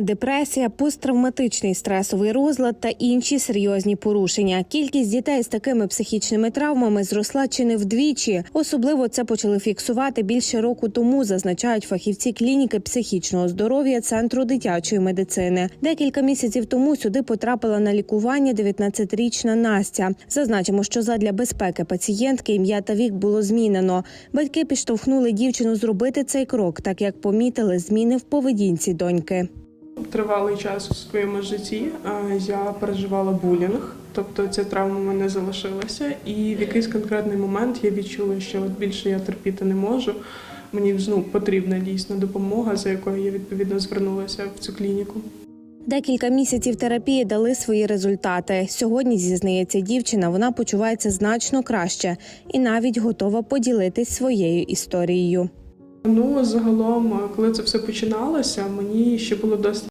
Депресія, посттравматичний стресовий розлад та інші серйозні порушення. Кількість дітей з такими психічними травмами зросла чи не вдвічі. Особливо це почали фіксувати більше року тому, зазначають фахівці клініки психічного здоров'я центру дитячої медицини. Декілька місяців тому сюди потрапила на лікування 19-річна Настя. Зазначимо, що задля безпеки пацієнтки ім'я та вік було змінено. Батьки підштовхнули дівчину зробити цей крок, так як помітили зміни в поведінці доньки. Тривалий час у своєму житті е, я переживала булінг, тобто ця травма в мене залишилася, і в якийсь конкретний момент я відчула, що от більше я терпіти не можу. Мені ну, потрібна дійсно допомога, за якою я відповідно звернулася в цю клініку. Декілька місяців терапії дали свої результати. Сьогодні зізнається дівчина, вона почувається значно краще і навіть готова поділитись своєю історією. Ну загалом, коли це все починалося, мені ще було досить